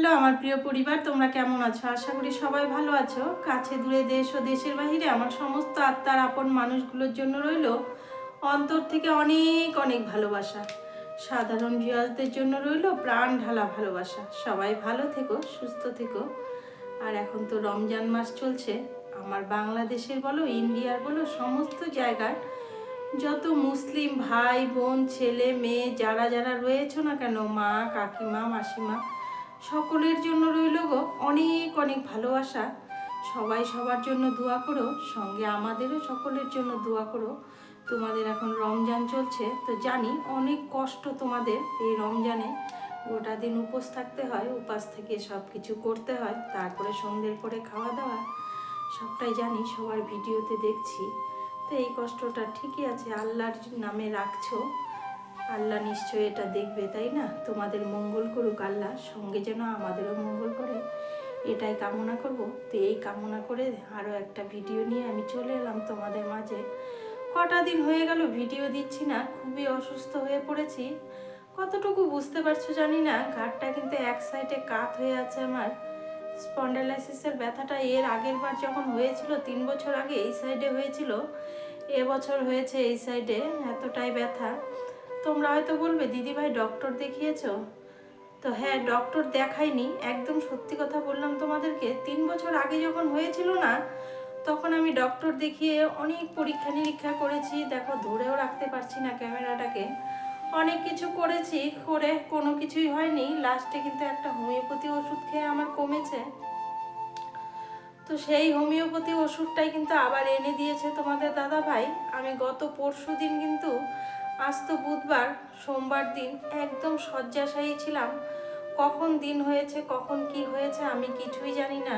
Hello, আমার প্রিয় পরিবার, তোমরা কেমন আছো? আশা করি সবাই ভালো আছো। কাছে দূরে দেশ ও দেশের বাহিরে আমার সমস্ত আত্মার আপন মানুষগুলোর জন্য রইল অন্তর থেকে অনেক অনেক ভালোবাসা। সাধারণ ভিউয়ার্সদের জন্য রইল প্রাণ ঢালা ভালোবাসা। সবাই ভালো থেকো, সুস্থ থেকো। আর এখন তো রমজান মাস চলছে। আমার বাংলাদেশের বলো, ইন্ডিয়ার বলো, সমস্ত জায়গার যত মুসলিম ভাই, বোন, ছেলে, মেয়ে, যারা যারা রয়েছে না কেন, মা, কাকিমা, মাসিমা সকলের জন্য রইল গো অনেক অনেক ভালোবাসা। সবাই সবার জন্য দোয়া করো, সঙ্গে আমাদেরও সকলের জন্য দোয়া করো। তোমাদের এখন রমজান চলছে, তো জানি অনেক কষ্ট তোমাদের এই রমজানে। গোটা দিন উপোস থাকতে হয়, উপাস থেকে সব কিছু করতে হয়, তারপরে সন্ধ্যের পরে খাওয়া দাওয়া। সবটাই জানি, সবার ভিডিওতে দেখছি। তো এই কষ্টটা ঠিকই আছে, আল্লাহর নামে রাখছো। আল্লাহ নিশ্চয়ই এটা দেখবে, তাই না? তোমাদের মঙ্গল করুক আল্লাহ, সঙ্গে যেন আমাদেরও মঙ্গল করে। এটাই কামনা করব। তো এই কামনা করে আরও একটা ভিডিও নিয়ে আমি চলে এলাম তোমাদের মাঝে। কটা দিন হয়ে গেল ভিডিও দিচ্ছি না, খুবই অসুস্থ হয়ে পড়েছি। কতটুকু বুঝতে পারছ জানি না, ঘাটটা কিন্তু এক সাইডে কাত হয়ে আছে আমার। স্পন্ডালাইসিসের ব্যথাটা এর আগের বার যখন হয়েছিল, তিন বছর আগে এই সাইডে হয়েছিল এবছর হয়েছে এই সাইডে এতটাই ব্যথা। তোমরা হয়তো বলবে দিদি ভাই ডক্টর দেখিয়েছো? তো হ্যাঁ ডক্টর দেখাইনি একদম সত্যি কথা বললাম তোমাদেরকে, তিন বছর আগে যখন হয়েছিল না, তখন আমি ডক্টর দেখিয়ে অনেক পরীক্ষা নিরীক্ষা করেছি। দেখো, ধরেও রাখতে পারছি না ক্যামেরাটাকে। অনেক কিছু করেছি, করে কোনো কিছুই হয়নি। লাস্টে কিন্তু একটা হোমিওপ্যাথি ওষুধ খেয়ে আমার কমেছে। তো সেই হোমিওপ্যাথি ওষুধটাই কিন্তু আবার এনে দিয়েছে তোমাদের দাদা ভাই আমি গত পরশু দিন কিন্তু আজ তো বুধবার, সোমবার দিন একদম শয্যাশায়ী ছিলাম। কখন দিন হয়েছে, কখন কি হয়েছে আমি কিছুই জানি না।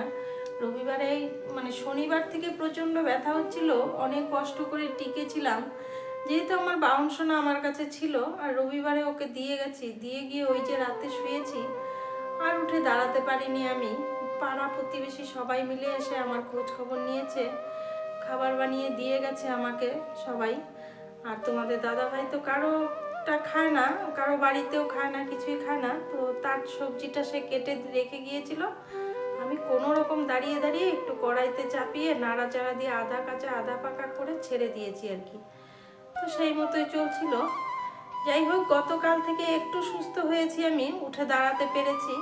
রবিবারে মানে শনিবার থেকে প্রচণ্ড ব্যথা হচ্ছিল, অনেক কষ্ট করে টিকেছিলাম। যেহেতু আমার বাউন্সোনা আমার কাছে ছিল, আর রবিবারে ওকে দিয়ে গেছি, দিয়ে গিয়ে ওই যে রাতে শুয়েছি, আর উঠে দাঁড়াতে পারিনি আমি। পাড়া প্রতিবেশী সবাই মিলে এসে আমার খোঁজ খবর নিয়েছে, খাবার বানিয়ে দিয়ে গেছে আমাকে সবাই। আর তোমাদের দাদা ভাই তো কারোটা খায় না, কারও বাড়িতেও খায় না, কিছুই খায় না। তো তার সবজিটা সে কেটে রেখে গিয়েছিল। আমি কোনো রকম দাঁড়িয়ে দাঁড়িয়ে একটু কড়াইতে চাপিয়ে নাড়াচাড়া দিয়ে আধা কাঁচা, আধা পাকা করে ছেড়ে দিয়েছি আর কি। তো সেই মতোই চলছিল। যাই হোক, গতকাল থেকে একটু সুস্থ হয়েছি আমি, উঠে দাঁড়াতে পেরেছি।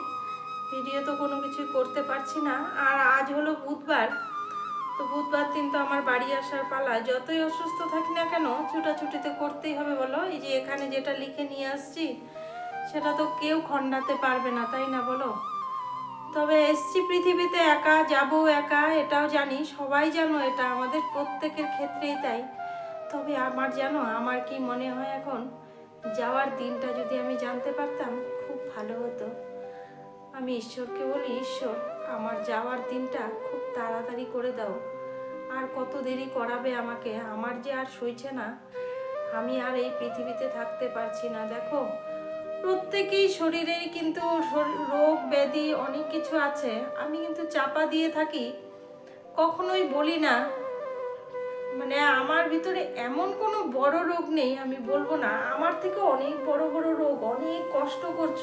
ভিডিও তো কোনো কিছুই করতে পারছি না। আর আজ হলো বুধবার। তো বুধবার দিন তো আমার বাড়ি আসার পালা। যতই অসুস্থ থাকি না কেন, ছুটাছুটিতে করতেই হবে বলো। এই যে এখানে যেটা লিখে নিয়ে আসছি, সেটা তো কেউ খণ্ডাতে পারবে না, তাই না বলো? তবে এসছি পৃথিবীতে একা, যাব একা, এটাও জানি, সবাই জানো এটা, আমাদের প্রত্যেকের ক্ষেত্রেই তাই। তবে আমার জানো, আমার কি মনে হয় এখন? যাওয়ার দিনটা যদি আমি জানতে পারতাম, খুব ভালো হতো। আমি ঈশ্বরকে বলি, ঈশ্বর, আমার যাওয়ার দিনটা খুব তাড়াতাড়ি করে দাও। আর কত দেরি করাবে আমাকে? আমার যে আর সইছে না, আমি আর এই পৃথিবীতে থাকতে পারছি না। দেখো, প্রত্যেকেই শরীরেই কিন্তু রোগ ব্যাধি অনেক কিছু আছে। আমি কিন্তু চাপা দিয়ে থাকি, কখনোই বলি না। মানে আমার ভিতরে এমন কোনো বড় রোগ নেই, আমি বলব না। আমার থেকে অনেক বড় বড় রোগ, অনেক কষ্ট করছ।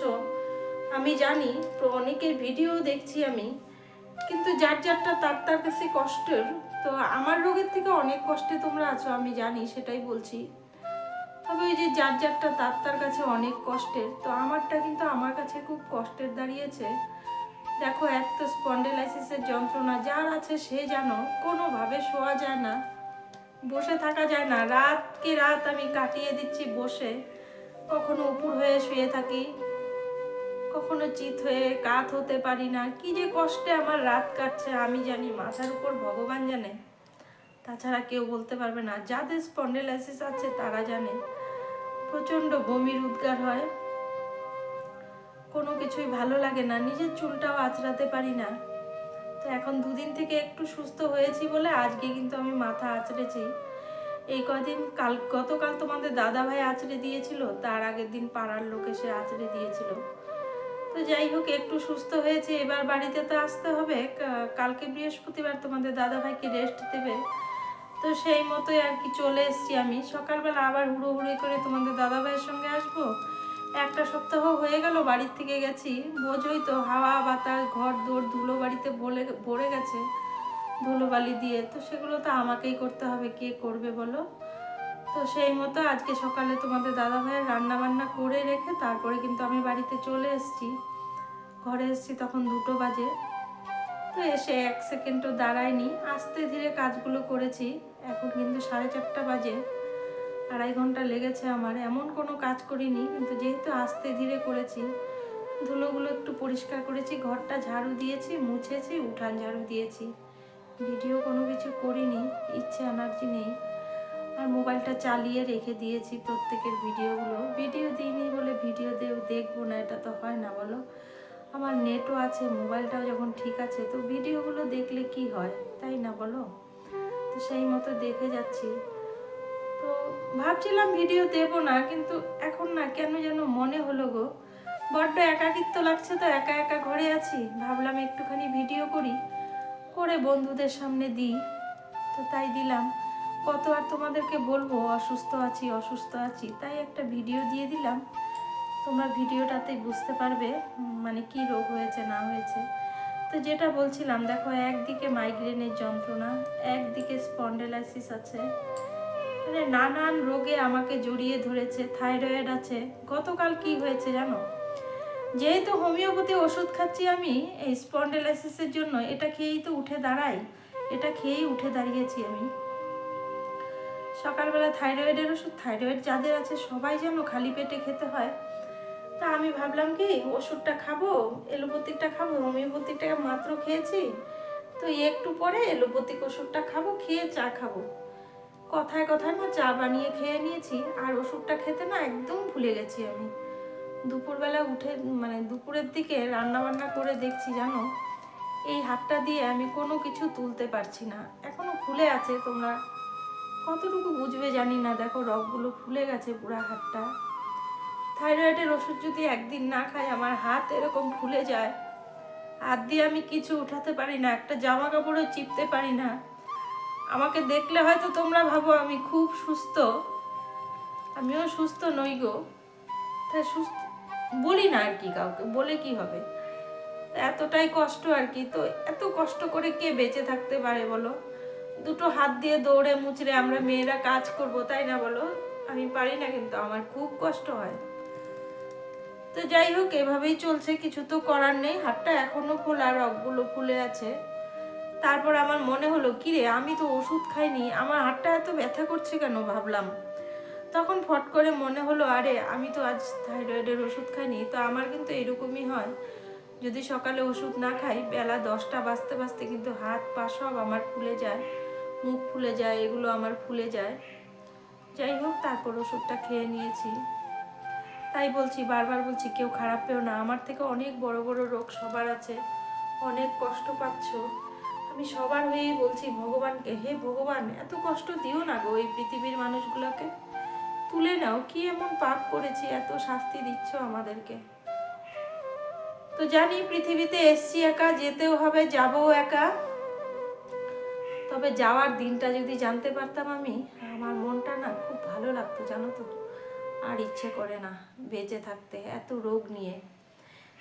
আমি জানি, অনেকের ভিডিও দেখছি আমি। কিন্তু যার যারটা তার তার কাছে কষ্টের তো আমার রোগের থেকে অনেক কষ্টে তোমরা আছো, আমি জানি, সেটাই বলছি। তবে ওই যে যার যারটা তার তার কাছে অনেক কষ্টের, তো আমারটা কিন্তু আমার কাছে খুব কষ্টের দাঁড়িয়েছে। দেখো, এক তো স্পন্ডেলাইসিসের যন্ত্রণা, যার আছে সে জানো কোনোভাবে শোয়া যায় না, বসে থাকা যায় না। রাতকে রাত আমি কাটিয়ে দিচ্ছি বসে, কখনো উপর হয়ে শুয়ে থাকি, কখনো চিত হয়ে কাত হতে পারি না। কি যে কষ্টে আমার রাত কাটছে, আমি জানি মাথার উপর ভগবান জানে। তাছাড়া কেউ বলতে পারবে না। যাদের স্পন্ডেলাইসিস আছে, তারা জানে। প্রচণ্ড বমির উদ্গার হয়। কোনো কিছুই ভালো লাগে না। নিজের চুলটাও আঁচড়াতে পারি না। তো এখন দুদিন থেকে একটু সুস্থ হয়েছি বলে আজকে কিন্তু আমি মাথা আঁচড়েছি। এই কদিন কাল, গতকাল তোমাদের দাদা ভাই আঁচড়ে দিয়েছিল, তার আগের দিন পাড়ার লোক এসে আঁচড়ে দিয়েছিল। তো যাই হোক, একটু সুস্থ হয়েছে। এবার বাড়িতে তো আসতে হবে। কালকে বৃহস্পতিবার তোমাদের দাদা ভাইকে রেস্ট দেবে। তো সেই মতোই আর কি চলে এসেছি আমি। সকালবেলা আবার হুড়োহুড়ি করে তোমাদের দাদা ভাইয়ের সঙ্গে আসব। একটা সপ্তাহ হয়ে গেল বাড়ির থেকে গেছি। বোঝই তো হাওয়া, বাতাস, ঘর দৌড় ধুলো বাড়িতে বলে ভরে গেছে ধুলোবালি দিয়ে। তো সেগুলো তো আমাকেই করতে হবে, কে করবে বলো? তো সেই মতো আজকে সকালে তোমাদের দাদা ভাইয়ের রান্না বান্না করে রেখে তারপরে কিন্তু আমি বাড়িতে চলে এসেছি। ঘরে এসেছি তখন দুটো বাজে। তো এসে এক সেকেন্ডও দাঁড়ায়নি। আস্তে ধীরে কাজগুলো করেছি। এখন কিন্তু সাড়ে চারটা বাজে, আড়াই ঘণ্টা লেগেছে আমার। এমন কোনো কাজ করিনি, কিন্তু যেহেতু আস্তে ধীরে করেছি, ধুলোগুলো একটু পরিষ্কার করেছি, ঘরটা ঝাড়ু দিয়েছি, মুছেছি, উঠান ঝাড়ু দিয়েছি। ভিডিও কোনো কিছু করিনি, ইচ্ছে, এনার্জি নেই। আর মোবাইলটা চালিয়ে রেখে দিয়েছি প্রত্যেকের ভিডিওগুলো। ভিডিও দিইনি বলে ভিডিও দেব দেখব না, এটা তো হয় না, বলো? আমার নেটও আছে, মোবাইলটাও যখন ঠিক আছে, তো ভিডিওগুলো দেখলে কি হয়? তাই না, বলো? তো সেই মতো দেখে যাচ্ছি। তো ভাবছিলাম ভিডিও দেব না, কিন্তু এখন না কেন যেন মনে হলো গো। বড্ড একাকিত্ব লাগছে তো, একা একা ঘরে আছি। ভাবলাম একটুখানি ভিডিও করি, করে বন্ধুদের সামনে দিই। তো তাই দিলাম। কত আর তোমাদেরকে বলব, অসুস্থ আছি অসুস্থ আছি, তাই একটা ভিডিও দিয়ে দিলাম। তোমরা ভিডিওটাতেই বুঝতে পারবে মানে কি রোগ হয়েছে, না হয়েছে। তো যেটা বলছিলাম, দেখো একদিকে মাইগ্রেনের যন্ত্রণা, একদিকে স্পন্ডেলাইসিস আছে। মানে নানান রোগে আমাকে জড়িয়ে ধরেছে থাইরয়েড আছে। গতকাল কি হয়েছে জানো? যেহেতু হোমিওপ্যাথি ওষুধ খাচ্ছি আমি, এই স্পন্ডেলাইসিসের জন্য এটা খেয়েই তো উঠে দাঁড়াই, এটা খেয়েই উঠে দাঁড়িয়েছি আমি। সকালবেলা থাইরয়েডের ওষুধ থাইরয়েড যাদের আছে সবাই যেন খালি পেটে খেতে হয় তা আমি ভাবলাম কি, ওষুধটা খাব, এলোপ্যাথিকটা খাব, হোমিওপ্যাথিকটা মাত্র খেয়েছি। তো একটু পরে এলোপ্যাথিক ওষুধটা খাব, খেয়ে চা খাব। কথায় কথায় না চা বানিয়ে খেয়ে নিয়েছি, আর ওষুধটা খেতে না একদম ভুলে গেছি আমি। দুপুরবেলা উঠে মানে দুপুরের দিকে রান্না বান্না করে দেখছি, জানো? এই হাতটা দিয়ে আমি কোনো কিছু তুলতে পারছি না। এখনও ফুলে আছে তোমরা। কতটুকু বুঝবে জানি না। দেখো, রগগুলো ফুলে গেছে পুরা হাতটা। থাইরয়েডের ওষুধ যদি একদিন না খাই, আমার হাত এরকম ফুলে যায়। হাত দিয়ে আমি কিছু উঠাতে পারি না, একটা জামা কাপড়ও চিপতে পারি না। আমাকে দেখলে হয়তো তোমরা ভাবো আমি খুব সুস্থ। আমিও সুস্থ নই গো। তাই সুস্থ বলি না আর কি কাউকে, বলে কি হবে? এতটাই কষ্ট আর কি, তো এত কষ্ট করে কে বেঁচে থাকতে পারে বলো? দুটো হাত দিয়ে দৌড়ে মুচড়ে আমরা মেয়েরা কাজ করব, তাই না বলো? আমি পারি না কিন্তু, আমার খুব কষ্ট হয়। তো যাই হোক, এভাবেই চলছে, কিছু তো করার নেই। হাতটা এখনও খোলা, রগগুলো ফুলে আছে। তারপর আমার মনে হলো, কিরে, আমি তো ওষুধ খাইনি, আমার হাতটা এত ব্যথা করছে কেন? ভাবলাম। তখন ফট করে মনে হলো, আরে, আমি তো আজ থাইরয়েডের ওষুধ খাইনি। তো আমার কিন্তু এরকমই হয়। যদি সকালে ওষুধ না খাই, বেলা দশটা বাজতে বাজতে কিন্তু হাত পা সব আমার ফুলে যায়, মুখ ফুলে যায়, এগুলো আমার ফুলে যায়। যাই হোক, তারপর ওষুধটা খেয়ে নিয়েছি। তাই বলছি, বারবার বলছি, কেউ খারাপ পেও না। আমার থেকে অনেক বড় বড় রোগ সবার আছে। অনেক কষ্ট পাচ্ছ। আমি সবার হয়েই বলছি, ভগবানকে, হে ভগবান, এত কষ্ট দিও না গো এই পৃথিবীর মানুষগুলোকে। তুলে নাও, কি এমন পাপ করেছি, এত শাস্তি দিচ্ছ আমাদেরকে। তো জানি পৃথিবীতে এসছি একা, যেতেও হবে, যাবও একা। তবে যাওয়ার দিনটা যদি জানতে পারতাম আমি, আমার মনটা না খুব ভালো লাগতো, জানো তো। আর ইচ্ছে করে না বেঁচে থাকতে, এত রোগ নিয়ে।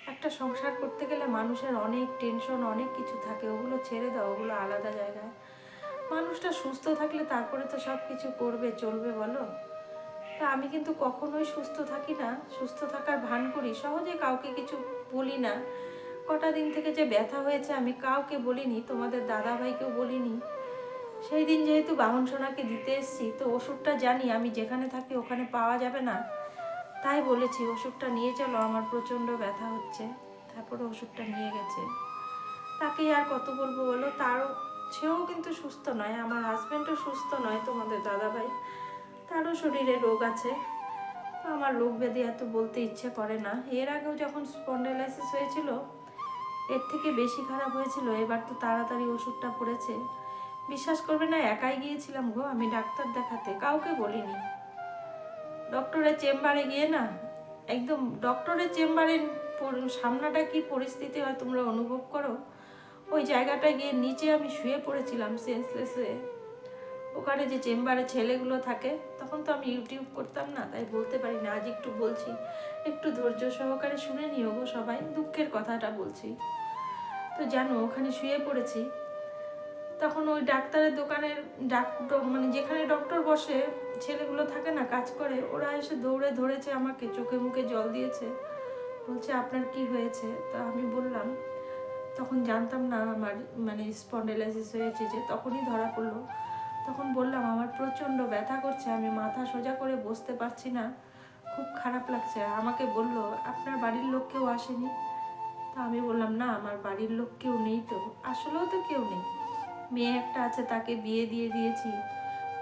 একটা সংসার করতে গেলে মানুষের অনেক টেনশন অনেক কিছু থাকে, ওগুলো ছেড়ে দাও, ওগুলো আলাদা জায়গায়। মানুষটা সুস্থ থাকলে তারপরে তো সব কিছু করবে, চলবে, বলো? তা আমি কিন্তু কখনোই সুস্থ থাকি না, সুস্থ থাকার ভান করি, সহজে কাউকে কিছু বলি না। কটা দিন থেকে যে ব্যথা হয়েছে আমি কাউকে বলিনি, তোমাদের দাদা ভাইকেও বলিনি। সেই দিন যেহেতু বাহন সোনাকে দিতে এসেছি, তো ওষুধটা জানি, আমি যেখানে থাকি ওখানে পাওয়া যাবে না। তাই বলেছি, ওষুধটা নিয়ে চলো, আমার প্রচণ্ড ব্যথা হচ্ছে। তারপরে ওষুধটা নিয়ে গেছে। তাকে আর কত বলব বলো? তারও, সেও কিন্তু সুস্থ নয়, আমার হাজব্যান্ডও সুস্থ নয় তোমাদের দাদাভাই। তারও শরীরে রোগ আছে। আমার রোগ ব্যাধি এত বলতে ইচ্ছে করে না। এর আগেও যখন স্পন্ডেলাইসিস হয়েছিল, এর থেকে বেশি খারাপ হয়েছিল, এবার তো তাড়াতাড়ি ওষুধটা পড়েছে। বিশ্বাস করবে না, একাই গিয়েছিলাম গো, আমি ডাক্তার দেখাতে, কাউকে বলিনি। ডক্টরের চেম্বারে গিয়ে না, একদম ডক্টরের চেম্বারের সামনাটা কি পরিস্থিতি হয় তোমরা অনুভব করো? ওই জায়গাটা গিয়ে নিচে আমি শুয়ে পড়েছিলাম সেন্সলেস হয়ে। ওখানে যে চেম্বারে ছেলেগুলো থাকে, তখন তো আমি ইউটিউব করতাম না, তাই বলতে পারি না, আজ একটু বলছি। একটু ধৈর্য সহকারে শুনে নিও গো সবাই, দুঃখের কথাটা বলছি। তো জানো, ওখানে শুয়ে পড়েছি। তখন ওই ডাক্তারের দোকানের ডাক্তার মানে যেখানে ডক্টর বসে, ছেলেগুলো থাকে না, কাজ করে, ওরা এসে দৌড়ে ধরেছে আমাকে, চোখে মুখে জল দিয়েছে। বলছে, আপনার কি হয়েছে? তো আমি বললাম, তখন জানতাম না আমার মানে স্পন্ডেলাইসিস হয়েছে যে, তখনই ধরা পড়ল। তখন বললাম, আমার প্রচণ্ড ব্যথা করছে, আমি মাথা সোজা করে বসতে পারছি না, খুব খারাপ লাগছে। আমাকে বলল, আপনার বাড়ির লোক কেউ আসেনি? তা আমি বললাম, না, আমার বাড়ির লোক কেউ নেই তো। আসলেও তো কেউ নেই। মেয়ে একটা আছে, তাকে বিয়ে দিয়ে দিয়েছি।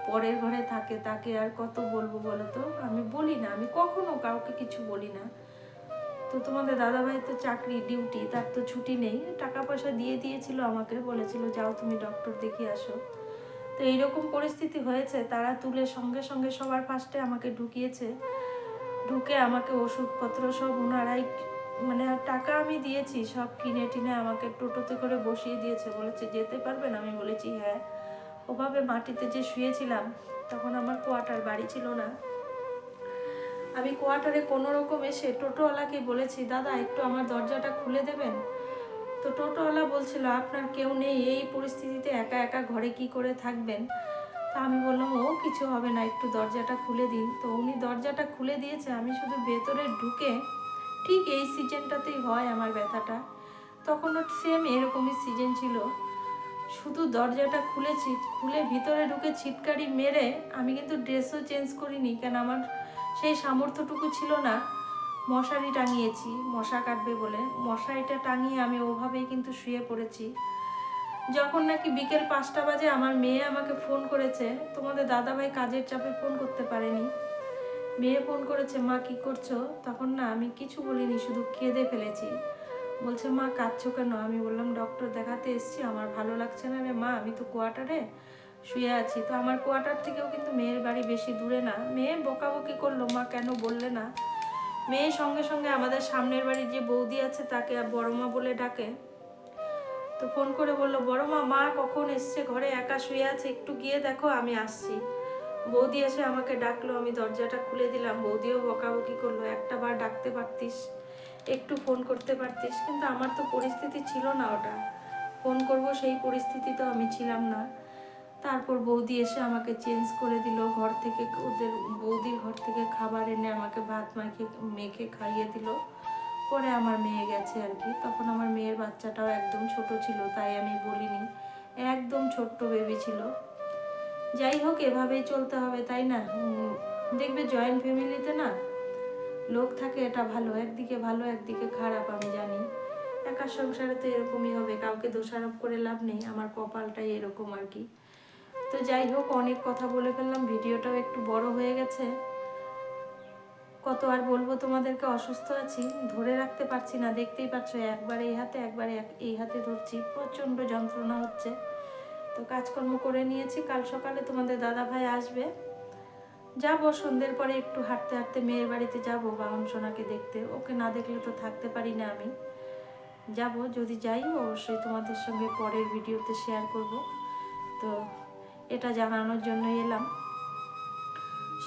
পরের ঘরে থাকে, তাকে আর কত বলব বলো তো আমি বলি না, আমি কখনো কাউকে কিছু বলি না। তো তোমাদের দাদাভাই তো চাকরি, ডিউটি, তার তো ছুটি নেই। টাকা পয়সা দিয়ে দিয়েছিল আমাকে, বলেছিল, যাও তুমি ডক্টর দেখিয়ে আসো। তো এইরকম পরিস্থিতি হয়েছে, তারা তুলে সঙ্গে সঙ্গে সবার ফার্স্টে আমাকে ঢুকিয়েছে। ঢুকে আমাকে ওষুধপত্র সব ওনারাই মানে টাকা আমি দিয়েছি, সব কিনে টিনে আমাকে টোটোতে করে বসিয়ে দিয়েছে। বলেছে, যেতে পারবেন আমি বলেছি হ্যাঁ। ওভাবে মাটিতে যে শুয়েছিলাম, তখন আমার কোয়ার্টার বাড়ি ছিল না। আমি কোয়ার্টারে কোনো রকম এসে টোটোওয়ালাকে বলেছি, দাদা, একটু আমার দরজাটা খুলে দেবেন? তো টোটোওয়ালা বলছিল, আপনার কেউ নেই, এই পরিস্থিতিতে একা একা ঘরে কি করে থাকবেন? তা আমি বললাম, ও, কিছু হবে না, একটু দরজাটা খুলে দিন। তো উনি দরজাটা খুলে দিয়েছে, আমি শুধু ভেতরে ঢুকে ঠিক এই সিজনটাতেই হয় আমার ব্যথাটা। তখনও সেম এরকমই সিজন ছিল। শুধু দরজাটা খুলেছি, খুলে ভিতরে ঢুকে ছিটকারি মেরে আমি কিন্তু ড্রেসও চেঞ্জ করিনি, কেন আমার সেই সামর্থ্যটুকু ছিল না। মশারি টাঙিয়েছি, মশা কাটবে বলে। মশারিটা টাঙিয়ে আমি ওভাবেই কিন্তু শুয়ে পড়েছি। যখন নাকি বিকেল পাঁচটা বাজে, আমার মেয়ে আমাকে ফোন করেছে, তোমাদের দাদাভাই কাজের চাপে ফোন করতে পারেনি। মেয়ে ফোন করেছে, মা, কি করছ? তখন না আমি কিছু বলিনি, শুধু কেঁদে ফেলেছি। বলছে, মা, কাঁদছো কেন? আমি বললাম, ডক্টর দেখাতে এসছি, আমার ভালো লাগছে না রে, মা, আমি তো কোয়ার্টারে শুয়ে আছি। তো আমার কোয়ার্টার থেকেও কিন্তু মেয়ের বাড়ি বেশি দূরে না। মেয়ে বকাবকি করল, মা, কেন বললে না? মেয়ে সঙ্গে সঙ্গে আমাদের সামনের বাড়ির যে বৌদি আছে, তাকে বড় মা বলে ডাকে। তো ফোন করে বলল বড় মা মা কখন এসছে? ঘরে একা শুয়ে আছে, একটু গিয়ে দেখো, আমি আসছি। বৌদি এসে আমাকে ডাকলো, আমি দরজাটা খুলে দিলাম। বৌদিও বকাবকি করল, একটা বার ডাকতে পারতিস, একটু ফোন করতে পারতিস। কিন্তু আমার তো পরিস্থিতি ছিল না ওটা। ফোন করব সেই পরিস্থিতি তো আমি ছিলাম না। তারপর বৌদি এসে আমাকে চেঞ্জ করে দিল, ঘর থেকে ওদের, বৌদির ঘর থেকে খাবার এনে আমাকে ভাত মাখে, মেখে খাইয়ে দিল। পরে আমার মেয়ে গেছে আর কি। তখন আমার মেয়ের বাচ্চাটাও একদম ছোট ছিল, তাই আমি বলিনি। একদম ছোট্ট বেবি ছিল। যাই হোক, এভাবেই চলতে হবে, তাই না? দেখবে জয়েন্ট ফ্যামিলিতে না লোক থাকে এটা ভালো, একদিকে ভালো, একদিকে খারাপ, আমি জানি। একা সংসারে তো এরকমই হবে, কাউকে দোষারোপ করে লাভ নেই, আমার কপালটাই এরকম আর কি। তো যাই হোক, অনেক কথা বলে ফেললাম, ভিডিওটাও একটু বড় হয়ে গেছে। কত আর বলব তোমাদেরকে, অসুস্থ আছি, ধরে রাখতে পারছি না, দেখতেই পাচ্ছ, একবার এই হাতে, একবার এক- এই হাতে ধরছি, প্রচণ্ড যন্ত্রণা হচ্ছে। তো কাজকর্ম করে নিয়েছি। কাল সকালে তোমাদের দাদা ভাই আসবে। যাব, সন্ধ্যের পরে একটু হাঁটতে হাঁটতে মেয়ের বাড়িতে যাব বাহন সোনাকে দেখতে। ওকে না দেখলে তো থাকতে পারি না আমি। যাব, যদি যাই অবশ্যই তোমাদের সঙ্গে পরের ভিডিওতে শেয়ার করব। তো এটা জানানোর জন্য এলাম।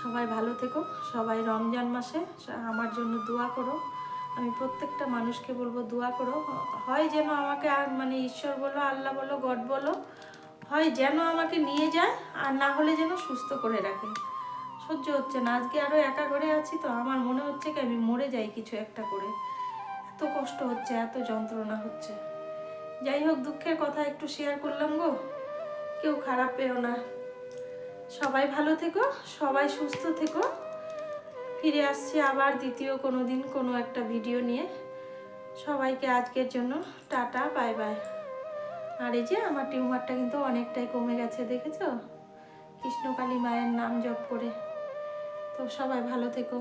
সবাই ভালো থেকো। সবাই রমজান মাসে আমার জন্য দোয়া করো। আমি প্রত্যেকটা মানুষকে বলব দোয়া করো। হয় যেন আমাকে আর মানে ঈশ্বর বলো, আল্লাহ বলো, গড বলো হয় যেন আমাকে নিয়ে যায় আর না হলে যেন সুস্থ করে রাখে। সহ্য হচ্ছে না। আজকে আরও একা ঘরে আছি তো আমার মনে হচ্ছে কি আমি মরে যাই কিছু একটা করে। এত কষ্ট হচ্ছে, এত যন্ত্রণা হচ্ছে। যাই হোক, দুঃখের কথা একটু শেয়ার করলাম গো। কেউ খারাপ পেও না। সবাই ভালো থেকো, সবাই সুস্থ থেকো। ফিরে আসছি আবার দ্বিতীয় কোনো দিন কোনো একটা ভিডিও নিয়ে। সবাইকে আজকের জন্য টাটা বাই বাই আর এই যে আমার টিউমারটা কিন্তু অনেকটাই কমে গেছে, দেখেছ? কৃষ্ণকালী মায়ের নাম জপ করে। তো সবাই ভালো থেকো।